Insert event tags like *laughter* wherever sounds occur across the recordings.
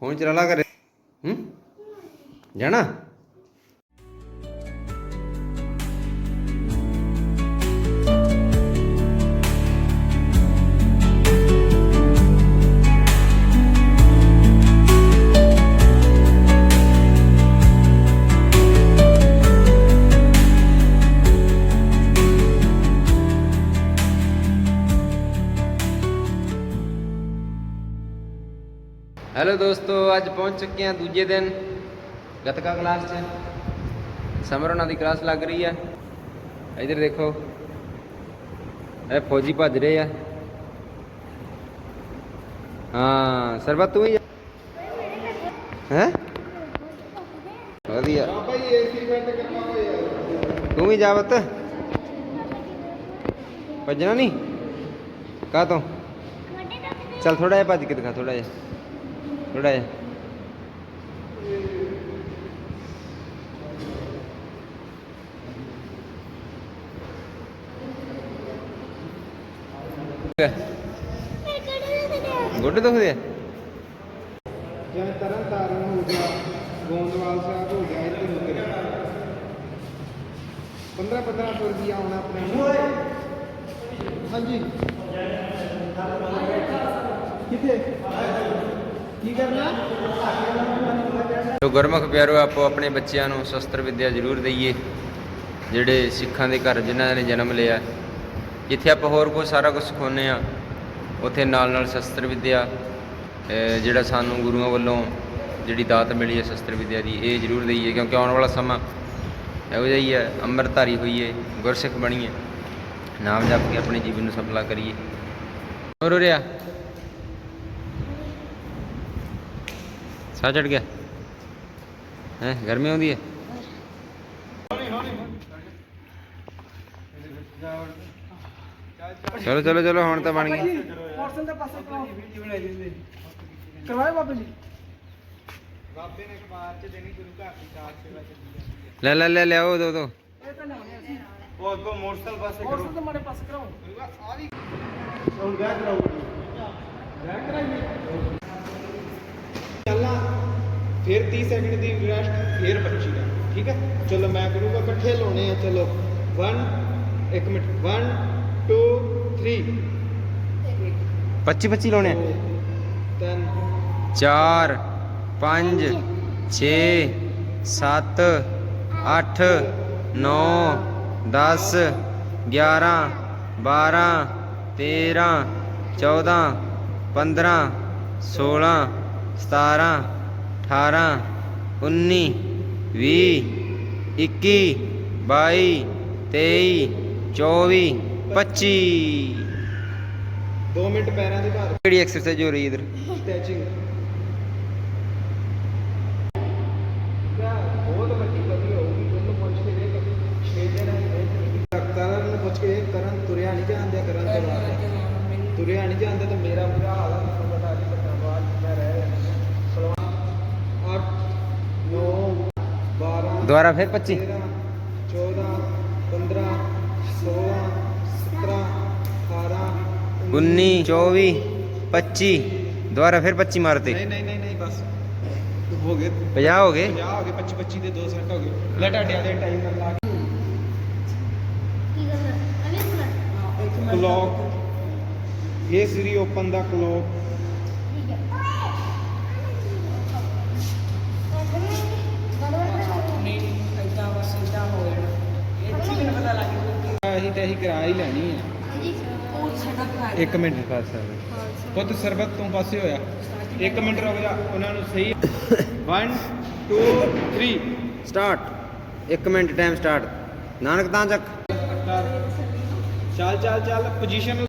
Phone ਚਲਾ ਲਾ ਕਰੇ ਹੂੰ? ਜਾਣਾ? ਹੈਲੋ ਦੋਸਤੋ, ਅੱਜ ਪਹੁੰਚ ਚੁੱਕੇ ਹਾਂ ਦੂਜੇ ਦਿਨ ਗਤਕਾ ਕਲਾਸ 'ਚ। ਸਮਰ ਉਹਨਾਂ ਦੀ ਕਲਾਸ ਲੱਗ ਰਹੀ ਹੈ ਇਧਰ ਦੇਖੋ, ਇਹ ਫੌਜੀ ਭੱਜ ਰਹੇ ਆ। ਹਾਂ, ਸਰਬਤ ਤੂੰ ਹੀ ਹੈ? ਵਧੀਆ। ਤੂੰ ਵੀ ਜਾਵਤ ਭੱਜਣਾ ਨਹੀਂ? ਕਾ ਤੋਂ ਚੱਲ ਥੋੜਾ ਜਿਹਾ ਭੱਜ ਕੇ ਦਿਖਾ ਥੋੜਾ ਜਿਹਾ। ਥੋੜਾ ਜਿਹਾ। ਗੋਡੇ ਦੁਖਦੇ ਆ? ਜਿਵੇਂ ਤਰਨ ਤਾਰਨ ਹੋ ਗਿਆ ਗੋਂਦਵਾਲ ਸਾਹਿਬ ਹੋ ਗਿਆ ਇੱਧਰ ਉੱਧਰ 15 1500 ਰੁਪਿਆ ਆਉਣਾ ਆਪਣੇ। ਹਾਂਜੀ। ਕਿੱਥੇ? ਕੀ ਕਰਨਾ ਜੋ ਗੁਰਮੁਖ ਪਿਆਰੋ, ਆਪੋ ਆਪਣੇ ਬੱਚਿਆਂ ਨੂੰ ਸ਼ਸਤਰ ਵਿੱਦਿਆ ਜ਼ਰੂਰ ਦਈਏ। ਜਿਹੜੇ ਸਿੱਖਾਂ ਦੇ ਘਰ ਜਿਨ੍ਹਾਂ ਨੇ ਜਨਮ ਲਿਆ, ਜਿੱਥੇ ਆਪਾਂ ਹੋਰ ਕੁਝ ਸਾਰਾ ਕੁਝ ਸਿਖਾਉਂਦੇ ਆ ਉੱਥੇ ਨਾਲ ਨਾਲ ਸ਼ਸਤਰ ਵਿੱਦਿਆ ਜਿਹੜਾ ਸਾਨੂੰ ਗੁਰੂਆਂ ਵੱਲੋਂ ਜਿਹੜੀ ਦਾਤ ਮਿਲੀ ਹੈ ਸ਼ਸਤਰ ਵਿਦਿਆ ਦੀ, ਇਹ ਜ਼ਰੂਰ ਦਈਏ, ਕਿਉਂਕਿ ਆਉਣ ਵਾਲਾ ਸਮਾਂ ਇਹੋ ਜਿਹਾ ਹੀ ਹੈ, ਅੰਮ੍ਰਿਤਧਾਰੀ ਹੋਈਏ ਗੁਰਸਿੱਖ ਬਣੀਏ ਨਾਮ ਜਪ ਕੇ ਆਪਣੇ ਜੀਵਨ ਨੂੰ ਸਫਲਾ ਕਰੀਏ। ਹੋਰ ਹੋ ਰਿਹਾ ਸਾਹ ਚੜ ਗਿਆ। ਹੈ ਗਰਮੀ ਆਉਂਦੀ ਹੈ? ਚਲੋ ਚਲੋ ਚਲੋ ਹੁਣ ਤਾਂ ਬਣ ਗਈ। ਮੋਟਰਸਾਈਕਲ ਦੇ ਪਾਸੇ ਕਰਾਓ। ਵੀਡੀਓ ਬਣਾਈ ਦਿੰਦੇ ਕਰਵਾਏ ਬਾਬੇ ਜੀ। ਬਾਬੇ ਨੇ ਅਖਬਾਰ ਚ ਦੇਣੀ ਗੁਰੂ ਘਰ ਦੀ ਦਾਤ ਸੇਵਾ ਚੱਲੀ ਲੈ ਲੈ ਲੈ ਲਿਆਓ ਦੋ ਦੋ। ਇਹ ਤਾਂ ਲਿਆਉਣੇ ਅਸੀਂ। ਉਹ ਅੱਗੋਂ ਮੋਟਰਸਾਈਕਲ ਪਾਸੇ ਕਰੋ। ਮੋਟਰਸਾਈਕਲ ਮਾੜੇ ਪਾਸੇ ਕਰਾਓ। ਆ ਵੀ ਹੁਣ ਬੈਕ ਕਰਾਓ। ਬੈਕ ਕਰਾਈਏ ਫਿਰ 30 ਸੈਕਿੰਡ ਦੀ ਰੈਸਟ ਫਿਰ ਬੱਚੀ ਦਾ। ਠੀਕ ਹੈ? ਚਲੋ ਮੈਂ ਕਰੂੰਗਾ ਇਕੱਠੇ ਲਾਉਣੇ ਆ ਚਲੋ। 1 1 ਮਿੰਟ। 1 2 3 25 25 ਲਾਉਣੇ ਆ। 3 4 5 6 7 8 9 10 11 12 13 14 15 16 17 18 19 20 21 22 23 24 25 2 ਮਿੰਟ ਪੈਰਾਂ ਦੇ ਭਾਰ। ਕਿਹੜੀ ਐਕਸਰਸਾਈਜ਼ ਹੋ ਰਹੀ ਇਧਰ? ਸਟੈਚਿੰਗ ਬਹੁਤ ਵੱਡੀ ਕਦੀ ਹੋਊਗੀ ਉਹਨੂੰ ਪੁੱਛ ਕੇ ਦੇਖ ਛੇ ਦਿਨ ਕਰਨ ਨੂੰ ਪੁੱਛ ਕੇ ਦੇਖ, ਕਰਨ ਤੁਰਿਆ ਨਹੀਂ ਜਾਂਦੇ ਕਰਨ ਤੋਂ ਬਾਅਦ ਤੁਰਿਆ ਨਹੀਂ ਜਾਂਦਾ ਤੇ ਮੇਰਾ ਬੁਰਾ ਹਾਲ ਹੈ ਮੈਨੂੰ ਪਤਾ ਨਹੀਂ ਪਤਾ ਬਾਅਦ ਮੈਂ ਰਹਿ ਜਾਣਾ 8 9 12 ਦੁਬਾਰਾ ਫਿਰ 25 13 14 15 16 17 18 19 24 25 ਦੁਬਾਰਾ ਫਿਰ 25 ਮਾਰਤੇ। ਨਹੀਂ ਨਹੀਂ ਨਹੀਂ ਨਹੀਂ ਬਸ। ਹੋ ਗਏ। 50 ਹੋ ਗਏ। 50 ਹੋ ਗਏ 25 25 ਦੇ 2 ਸੈਕਿੰਡ ਹੋ ਗਏ। ਲੈ ਤੁਹਾਡੇ ਵਾਲੇ ਟਾਈਮਰ ਲਾ ਕੇ। ਕਲੌਕ ਇਹ ਸ੍ਰੀ ਓਪਨ ਦਾ ਕਲੌਕ ਤੇ ਅਸੀਂ ਕਰਾ ਹੀ ਲੈਣੀ ਹੈ ਇੱਕ ਮਿੰਟ ਬਸ ਪੁੱਤ ਸਰਬਤ ਤੋਂ ਪਾਸੇ ਹੋਇਆ। ਇੱਕ ਮਿੰਟ ਰੁਕ ਜਾ ਉਹਨਾਂ ਨੂੰ ਸਹੀ। 1 2 3 start 1 minute time start Nanak ਤਾਂ ਚੱਕ। ਚੱਲ ਚੱਲ ਚੱਲ ਪੋਜੀਸ਼ਨ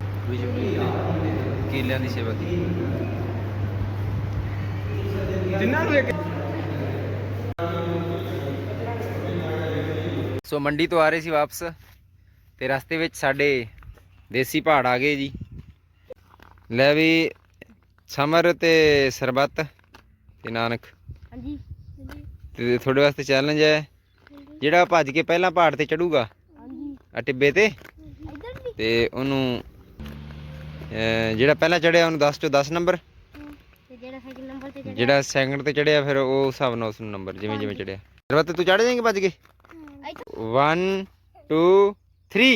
ਕੇਲਿਆਂ ਦੀ ਸੇਵਾ ਕੀ ਜਿੰਨਾਂ ਨੂੰ ਇੱਕ ਸੋ ਮੰਡੀ ਤੋਂ ਆ ਰਹੇ ਸੀ ਵਾਪਸ। ਤੇ ਰਸਤੇ ਵਿੱਚ ਸਾਡੇ ਦੇਸੀ ਪਹਾੜ ਆ ਗਏ ਜੀ। ਲੈ ਵੀ ਸਮਰ ਤੇ ਸਰਬੱਤ ਤੇ ਨਾਨਕ। ਹਾਂਜੀ। ਤੇ ਤੁਹਾਡੇ ਵਾਸਤੇ ਚੈਲੰਜ ਹੈ। ਜਿਹੜਾ ਭੱਜ ਕੇ ਪਹਿਲਾਂ ਪਹਾੜ ਤੇ ਚੜੂਗਾ। ਹਾਂਜੀ। ਆ ਟਿੱਬੇ ਤੇ। ਤੇ ਉਹਨੂੰ ਜਿਹੜਾ ਪਹਿਲਾਂ ਚੜਿਆ ਉਹਨੂੰ 10 ਚੋਂ 10 ਨੰਬਰ ਤੇ ਜਿਹੜਾ ਸੈਕਿੰਡ ਨੰਬਰ ਨੰਬਰ ਤੇ ਚੜਿਆ। ਜਿਹੜਾ ਸੈਕਿੰਡ ਤੇ ਚੜਿਆ ਫਿਰ ਉਹ ਹਿਸਾਬ ਨਾਲ ਉਸ ਨੂੰ ਨੰਬਰ ਜਿਵੇਂ ਜਿਵੇਂ ਚੜਿਆ। ਸਰਬਤ ਤੂੰ ਚੜ ਜਾਏਂਗੇ ਭੱਜ ਕੇ? 1 2 3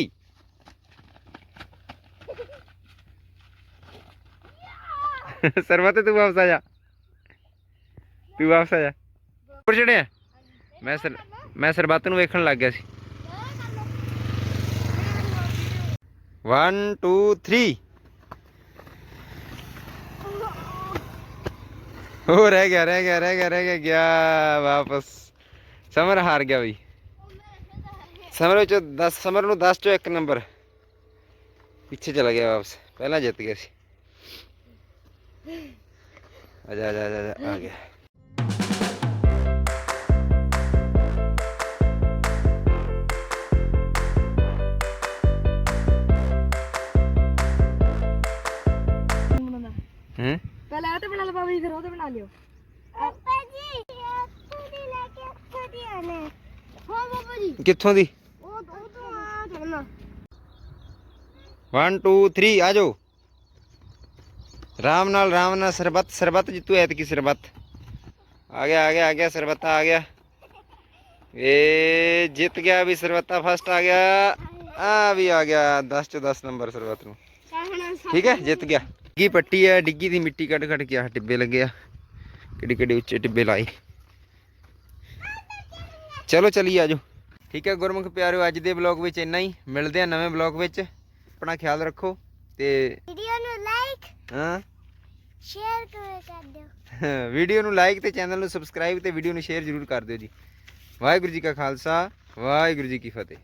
*laughs* ਸਰਬਤ ਤੂੰ ਵਾਪਸ ਆ ਜਾ। ਤੂੰ ਵਾਪਸ ਆ ਜਾ। ਉੱਪਰ ਚੜਿਆ ਮੈਂ ਸਰ ਮੈਂ ਸਰਬਤ ਨੂੰ ਵੇਖਣ ਲੱਗ ਗਿਆ ਸੀ। 1 2 3 ਹੋ ਰਹਿ ਗਿਆ ਰਹਿ ਗਿਆ ਰਹਿ ਗਿਆ ਰਹਿ ਗਿਆ। ਗਿਆ ਵਾਪਸ। ਸਮਰ ਹਾਰ ਗਿਆ ਬਈ। ਸਮਰ ਵਿੱਚ 10 ਸਮਰ ਨੂੰ 10 ਚੋਂ 1 ਨੰਬਰ। ਪਿੱਛੇ ਚਲਾ ਗਿਆ ਵਾਪਸ। ਪਹਿਲਾਂ ਜਿੱਤ ਗਿਆ ਸੀ। ਆ ਜਾ ਆ ਜਾ ਆ ਗਿਆ। ਹੂੰ? ਪਹਿਲਾਂ ਇਹ ਤੇ ਬਣਾ ਬਾਬਾ ਜੀ ਫਿਰ ਉਹ ਤੇ ਬਣਾ ਲਿਓ। ਪਾਪਾ ਜੀ ਪੂਰੀ ਲੈ ਕੇ ਛੋਟੀ ਆਨੇ ਹਾਂ ਬਾਬਾ ਜੀ। ਕਿੱਥੋਂ ਦੀ? ਉਹ ਉਹ ਤੋਂ ਆ ਚੜਨਾ 1 2 3 ਆ ਜਾਓ। ਰਾਮ ਨਾਲ ਰਾਮ ਨਾਲ ਸਰਬਤ ਸਰਬਤ ਜਿੱਤੂ ਐਤਕੀ ਸਰਬਤ। ਆ ਗਿਆ ਆ ਗਿਆ ਆ ਗਿਆ ਸਰਬਤਾ ਆ ਗਿਆ। ਇਹ ਜਿੱਤ ਗਿਆ ਵੀ ਸਰਬਤਾ ਫਸਟ ਆ ਗਿਆ। ਆ ਵੀ ਆ ਗਿਆ 10 ਚੋਂ 10 ਨੰਬਰ ਸਰਬਤ ਨੂੰ। ਠੀਕ ਹੈ ਜਿੱਤ ਗਿਆ। ਡਿੱਗੀ ਪੱਟੀ ਹੈ ਡਿੱਗੀ ਦੀ ਮਿੱਟੀ ਕੱਢ ਕੱਢ ਕੇ ਆ ਟਿੱਬੇ ਲੱਗੇ ਆ। ਕਿੱਡੇ ਕਿੱਡੇ ਉੱਚੇ ਟਿੱਬੇ ਲਾਏ। ਚਲੋ ਚਲੀ ਆਜੋ। ਠੀਕ ਹੈ ਗੁਰਮੁਖ ਪਿਆਰਿਓ ਅੱਜ ਦੇ ਬਲੌਗ ਵਿੱਚ ਇੰਨਾ ਹੀ। ਮਿਲਦੇ ਆ ਨਵੇਂ ਬਲੌਗ ਵਿੱਚ। ਆਪਣਾ ਖਿਆਲ ਰੱਖੋ ਤੇ ਵੀਡੀਓ ਨੂੰ ਲਾਈਕ ਹਾਂ। ਸ਼ੇਅਰ ਕਰ ਦਿਓ। *laughs* ਵੀਡੀਓ ਨੂੰ ਲਾਈਕ ਤੇ ਚੈਨਲ ਨੂੰ ਸਬਸਕ੍ਰਾਈਬ ਤੇ ਵੀਡੀਓ ਨੂੰ ਸ਼ੇਅਰ ਜ਼ਰੂਰ ਕਰ ਦਿਓ ਜੀ। ਵਾਹਿਗੁਰੂ ਜੀ ਕਾ ਖਾਲਸਾ ਵਾਹਿਗੁਰੂ ਜੀ ਕੀ ਫਤਿਹ।